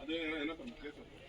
அது என்ன பண்ண கேட்கறது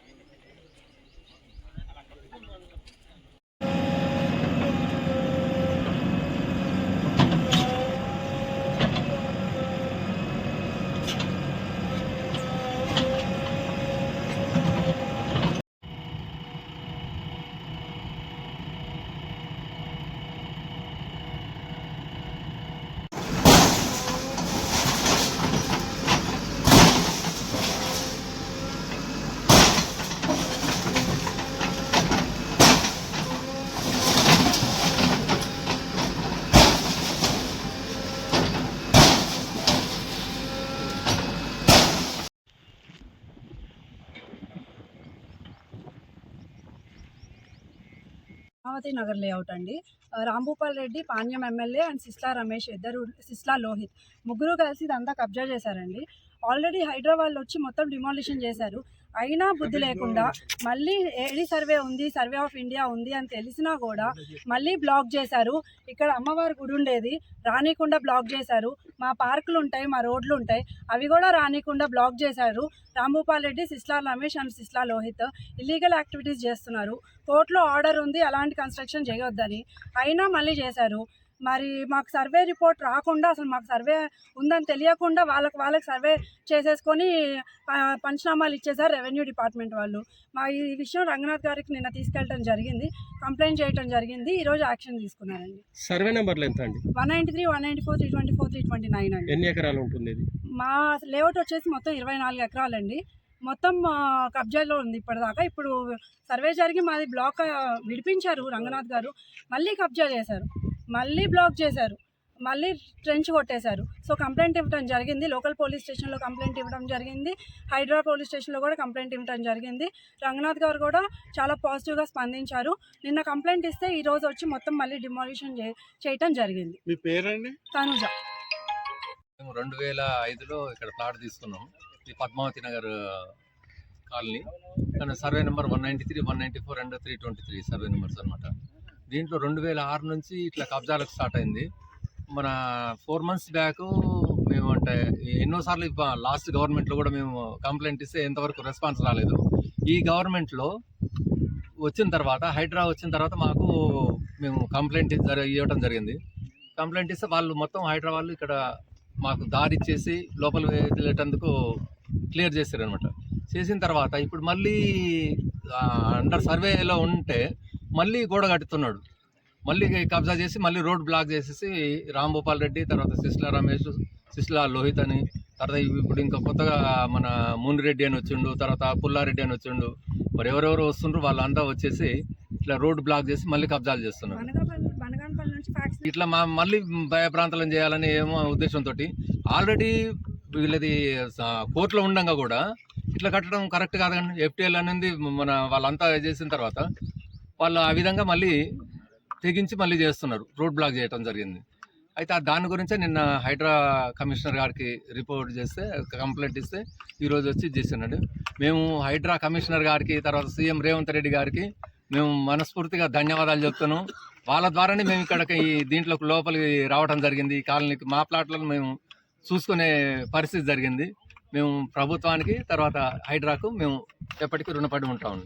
అమరావతి నగర్ లేఅవుట్ అండి. రాంభూపాల్ రెడ్డి పాణ్యం ఎమ్మెల్యే అండ్ సిస్లా రమేష్ ఇద్దరు సిస్లా లోహిత్. ముగ్గురు కలిసి ఇదంతా కబ్జా చేశారండి. ఆల్రెడీ హైదరాబాద్లో వచ్చి మొత్తం డిమాలిషన్ చేశారు. అయినా బుద్ధి లేకుండా మళ్ళీ ఏడి సర్వే ఉంది సర్వే ఆఫ్ ఇండియా ఉంది అని తెలిసినా కూడా మళ్ళీ బ్లాక్ చేశారు. ఇక్కడ అమ్మవారి గుడి ఉండేది రానికుండా బ్లాక్ చేశారు. మా పార్కులు ఉంటాయి మా రోడ్లు ఉంటాయి అవి కూడా రానికుండా బ్లాక్ చేశారు. Rambhupal Reddy Sisla Ramesh and Sisla Lohith illegal activities చేస్తున్నారు. కోర్టులో ఆర్డర్ ఉంది అలాంటి కన్స్ట్రక్షన్ చేయొద్దని. అయినా మళ్ళీ చేశారు. మరి మాకు సర్వే రిపోర్ట్ రాకుండా అసలు మాకు సర్వే ఉందని తెలియకుండా వాళ్ళకి వాళ్ళకి సర్వే చేసేసుకొని పంచనామాలు ఇచ్చేసారు రెవెన్యూ డిపార్ట్మెంట్ వాళ్ళు. మా ఈ విషయం రంగనాథ్ గారికి నిన్న తీసుకెళ్ళడం జరిగింది కంప్లైంట్ చేయడం జరిగింది ఈరోజు యాక్షన్ తీసుకున్నారండి. సర్వే నెంబర్లు ఎంత అండి? One ninety three one ninety four three twenty four three twenty nine అండి. ఎన్ని ఎకరాలు ఉంటుంది ఇది? మా లేఅవుట్ వచ్చేసి మొత్తం ఇరవై నాలుగు ఎకరాలండి. మొత్తం కబ్జాలో ఉంది ఇప్పటిదాకా. ఇప్పుడు సర్వే జరిగి మాది బ్లాక్ విడిపించారు రంగనాథ్ గారు. మళ్ళీ కబ్జా చేశారు. మళ్ళీ బ్లాక్ చేశారు. మళ్ళీ ట్రెంచ్ కొట్టేశారు. సో కంప్లైంట్ ఇవ్వడం జరిగింది. లోకల్ పోలీస్ స్టేషన్లో కంప్లైంట్ ఇవ్వడం జరిగింది. హైదరాబాద్ పోలీస్ స్టేషన్లో కూడా కంప్లైంట్ ఇవ్వడం జరిగింది. రంగనాథ్ గారు కూడా చాలా పాజిటివ్గా స్పందించారు. నిన్న కంప్లైంట్ ఇస్తే ఈ రోజు వచ్చి మొత్తం మళ్ళీ డిమాలిషన్ చేయటం జరిగింది. మీ పేరండి? తనుజ. మేము రెండు వేల ఐదులో ఇక్కడ ప్లాట్ తీసుకున్నాం. ఇది పద్మావతి నగర్ కాలనీ. కానీ survey number one ninety three one ninety four and three twenty three survey numbers అనమాట దీంట్లో రెండు వేల ఆరు నుంచి ఇట్లా కబ్జాలకు స్టార్ట్ అయింది. మన ఫోర్ మంత్స్ బ్యాక్ మేము అంటే ఎన్నోసార్లు లాస్ట్ గవర్నమెంట్లో కూడా మేము కంప్లైంట్ ఇస్తే ఎంతవరకు రెస్పాన్స్ రాలేదు. ఈ గవర్నమెంట్లో వచ్చిన తర్వాత హైడ్రా వచ్చిన తర్వాత మాకు మేము కంప్లైంట్ జర ఇవ్వడం జరిగింది. కంప్లైంట్ ఇస్తే వాళ్ళు మొత్తం హైడ్రా వాళ్ళు ఇక్కడ మాకు దారి ఇచ్చేసి లోపల వెళ్ళేటందుకు క్లియర్ చేశారు అనమాట చేసిన తర్వాత ఇప్పుడు మళ్ళీ అండర్ సర్వేలో ఉంటే మళ్ళీ గోడ కట్టుతున్నాడు. మళ్ళీ కబ్జా చేసి మళ్ళీ రోడ్ బ్లాక్ చేసేసి రామ్ భూపాల్ రెడ్డి తర్వాత సిస్లా రమేష్ సిస్లా లోహిత్ అని తర్వాత ఇప్పుడు ఇంకా కొత్తగా మన మునిరెడ్డి అని వచ్చిండు తర్వాత పుల్లారెడ్డి అని వచ్చిండు. మరి ఎవరెవరు వస్తుండ్రు వాళ్ళంతా వచ్చేసి ఇట్లా రోడ్ బ్లాక్ చేసి మళ్ళీ కబ్జాలు చేస్తున్నారు. ఇట్లా మా మళ్ళీ భయప్రాంతలం చేయాలని ఏమో ఉద్దేశంతో ఆల్రెడీ వీళ్ళది కోర్టులో ఉండంగా కూడా ఇట్లా కట్టడం కరెక్ట్ కాదండి ఎఫ్టీఎల్ అనేది మన వాళ్ళంతా చేసిన తర్వాత వాళ్ళు ఆ విధంగా మళ్ళీ తెగించి మళ్ళీ చేస్తున్నారు. రోడ్ బ్లాక్ చేయడం జరిగింది. అయితే ఆ దాని గురించే నిన్న హైడ్రా కమిషనర్ గారికి రిపోర్ట్ చేస్తే కంప్లైంట్ ఇస్తే ఈరోజు వచ్చి చేసినాడు. మేము హైడ్రా కమిషనర్ గారికి తర్వాత సీఎం రేవంత్ రెడ్డి గారికి మేము మనస్ఫూర్తిగా ధన్యవాదాలు చెప్తున్నాం. వాళ్ళ ద్వారానే మేము ఇక్కడికి ఈ దీంట్లో లోపలికి రావడం జరిగింది. ఈ కాలనీకి మా ప్లాట్లను మేము చూసుకునే పరిస్థితి జరిగింది. మేము ప్రభుత్వానికి తర్వాత హైడ్రాకు మేము ఎప్పటికీ రుణపడి ఉంటాము